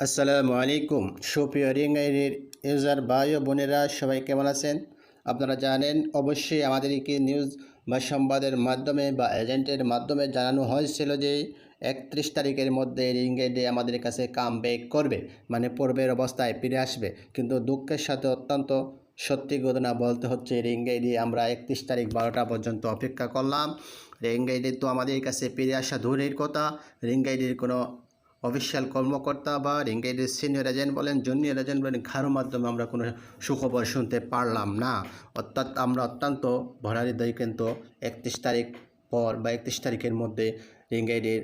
আসসালামু আলাইকুম। সুপ্রিয় রিং ইউজার ভাই ও বোনেরা, সবাই কেমন আছেন? আপনারা জানেন, অবশ্যই আমাদেরকে নিউজ বা সংবাদের মাধ্যমে বা এজেন্টের মাধ্যমে জানানো হয়েছিল যে একত্রিশ তারিখের মধ্যে রিং আইডি আমাদের কাছে কাম ব্যাক করবে মানে পূর্বের অবস্থায় ফিরে আসবে। কিন্তু দুঃখের সাথে অত্যন্ত সত্যি ঘটনা বলতে হচ্ছে রিং আইডি আমরা একত্রিশ তারিখ বারোটা পর্যন্ত অপেক্ষা করলাম। রিং আইডি তো আমাদের কাছে ফিরে আসা দূরের কথা। রিং আইডির কোনো অফিসিয়াল কর্মকর্তা বা রিঙ্গাইডের সিনিয়র এজেন্ট বলেন, জুনিয়র এজেন্ট বলেন কারোর মাধ্যমে আমরা কোনো সুখবর শুনতে পারলাম না। অর্থাৎ আমরা অত্যন্ত ভরারি দই কিন্তু একত্রিশ তারিখ পর বা একত্রিশ তারিখের মধ্যে রিঙ্গাইডের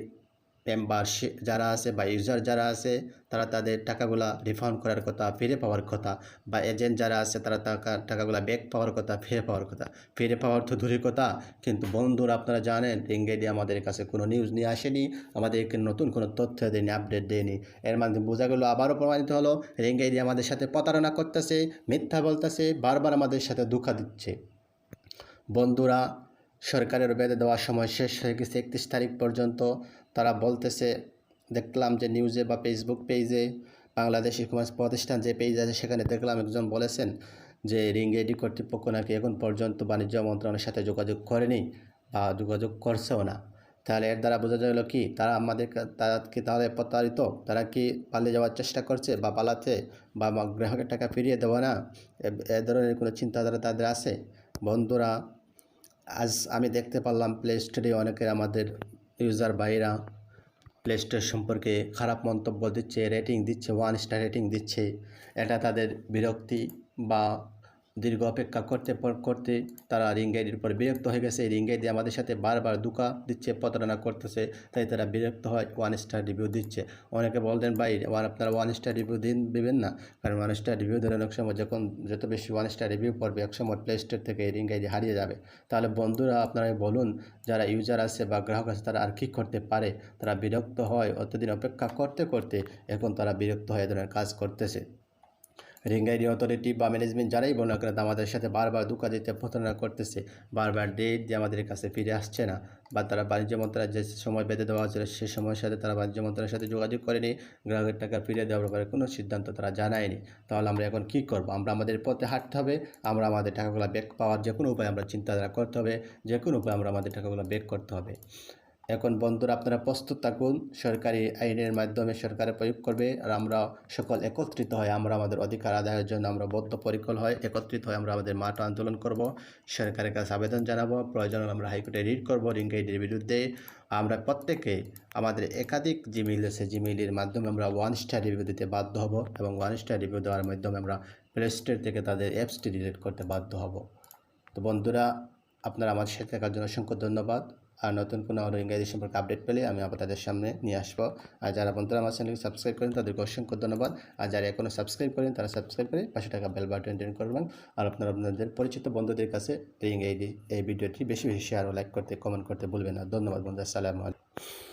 মেম্বার যারা আছে বা ইউজার যারা আছে, তারা তাদের টাকাগুলা রিফান্ড করার কথা, ফিরে পাওয়ার কথা বা এজেন্ট যারা আছে, তারা টাকা, টাকাগুলা ব্যাক পাওয়ার কথা, ফিরে পাওয়ার কথা। ফিরে পাওয়ার তো দূরের কথা, কিন্তু বন্ধুরা আপনারা জানেন রিঙ্গেডি আমাদের কাছে কোনো নিউজ নিয়ে আসেনি, আমাদেরকে নতুন কোনো তথ্য দেয়নি আপডেট দেয়নি। এর মাধ্যমে বোঝা গেলো, আবারও প্রমাণিত হলো রিঙ্গেডি আমাদের সাথে প্রতারণা করতেছে, মিথ্যা বলতেছে, বারবার আমাদের সাথে ধোঁকা দিচ্ছে। বন্ধুরা সরকারের বেঁধে দেওয়ার সময় শেষ হয়ে গেছে, একত্রিশ তারিখ পর্যন্ত তারা বলতেছে, দেখলাম যে নিউজে বা ফেসবুক পেজে বাংলাদেশি সমাজ প্রতিষ্ঠান যে পেজ আছে সেখানে দেখলাম একজন বলেছেন যে রিং এডি কর্তৃপক্ষ নাকি এখন পর্যন্ত বাণিজ্য মন্ত্রণালয়ের সাথে যোগাযোগ করেনি বা যোগাযোগ করছেও না। তাহলে এর দ্বারা বোঝা গেল কি, তারা আমাদের তারা কি তাহলে প্রতারিত? তারা কি পালিয়ে যাওয়ার চেষ্টা করছে বা পালাতে বা গ্রাহকের টাকা ফিরিয়ে দেওয়া না? এ ধরনের কোনো চিন্তাধারা তাদের আছে? বন্ধুরা আজ আমি দেখতে পারলাম প্লে স্টোরে অনেকের আমাদের ইউজার ভাইরা প্লে স্টোর সম্পর্কে খারাপ মন্তব্য দিচ্ছে রেটিং দিচ্ছে ওয়ান স্টার রেটিং দিচ্ছে। এটা তাদের বিরক্তি বা দীর্ঘ অপেক্ষা করতে করতে তারা রিঙ্গাইডির উপর বিরক্ত হয়ে গেছে। রিঙ্গাইডি আমাদের সাথে বারবার দুকা দিচ্ছে, প্রতারণা করতেছে, তাই তারা বিরক্ত হয় ওয়ান স্টার রিভিউ দিচ্ছে। অনেকে বলতেন, ভাই আপনারা ওয়ান স্টার রিভিউ দিন, দেবেন না? কারণ ওয়ান স্টার রিভিউ দিলে অনেক সময় যখন যত বেশি ওয়ান স্টার রিভিউ পড়বে, এক সময় প্লে স্টোর থেকে রিঙ্গাইডি হারিয়ে যাবে। তাহলে বন্ধুরা, আপনারা বলুন, যারা ইউজার আছে বা গ্রাহক আছে, তারা আর কী করতে পারে? তারা বিরক্ত হয়, অতদিন অপেক্ষা করতে করতে এখন তারা বিরক্ত হয়ে ধরনের কাজ করতেছে। রিঙ্গাইডি অথরিটি বা ম্যানেজমেন্ট যারাই বলো না আমাদের সাথে বারবার দুকা দিতে, প্রতারণা করতেছে। বারবার ডেট দিয়ে আমাদের কাছে ফিরে আসছে না। বা তারা বাণিজ্য মন্ত্রণালয় যে সময় বেঁধে দেওয়া হয়েছিল, সে সময়ের সাথে তারা বাণিজ্য মন্ত্রণালয়ের সাথে যোগাযোগ করেনি। গ্রাহকের টাকা ফিরে দেওয়ার ব্যাপারে কোনো সিদ্ধান্ত তারা জানায়নি। তাহলে আমরা এখন কী করব? আমরা আমাদের পথে হাঁটতে হবে। আমরা আমাদের টাকাগুলো ব্যাক পাওয়ার যে কোনো উপায় আমরা চিন্তাধারা করতে হবে। যে কোনো উপায় আমরা আমাদের টাকাগুলো ব্যাক করতে হবে। এখন বন্ধুরা আপনারা প্রস্তুত থাকুন, সরকারি আইনের মাধ্যমে সরকারে প্রয়োগ করবে আর আমরা সকল একত্রিত হয় আমরা আমাদের অধিকার আদায়ের জন্য আমরা বদ্ধপরিকর হয় একত্রিত হয় আমরা আমাদের মাঠ আন্দোলন করব। সরকারের কাছে আবেদন জানাব। প্রয়োজন আমরা হাইকোর্টে রিট করব রিঙ্গাইডির বিরুদ্ধে। আমরা প্রত্যেকে আমাদের একাধিক জিমিল আছে জিমেইলের মাধ্যমে আমরা ওয়ান স্টার রিভিউ দিতে বাধ্য হব এবং ওয়ান স্টার রিভিউ দেওয়ার মাধ্যমে আমরা প্লে স্টোর থেকে তাদের অ্যাপসটি ডিলিট করতে বাধ্য হব। তো বন্ধুরা, আপনারা আমার সাথে থাকার জন্য অসংখ্য ধন্যবাদ। আর নতুন কোনো ইংরেজি সম্পর্কে আপডেট পেলে আমি আবার তাদের সামনে নিয়ে আসব। আর যারা বন্ধুরা আমার চ্যানেলকে সাবস্ক্রাইব করেন তাদেরকে অসংখ্য ধন্যবাদ। আর যারা এখনও সাবস্ক্রাইব করেন তারা সাবস্ক্রাইব করে পাশে টাকা বেল বাটন টেন করবেন। আর আপনারা আপনাদের পরিচিত বন্ধুদের কাছে এই এই এই ভিডিওটি বেশি বেশি শেয়ার ও লাইক করতে কমেন্ট করতে ভুলবেন না। ধন্যবাদ বন্ধু আসসালামু আলাইকুম।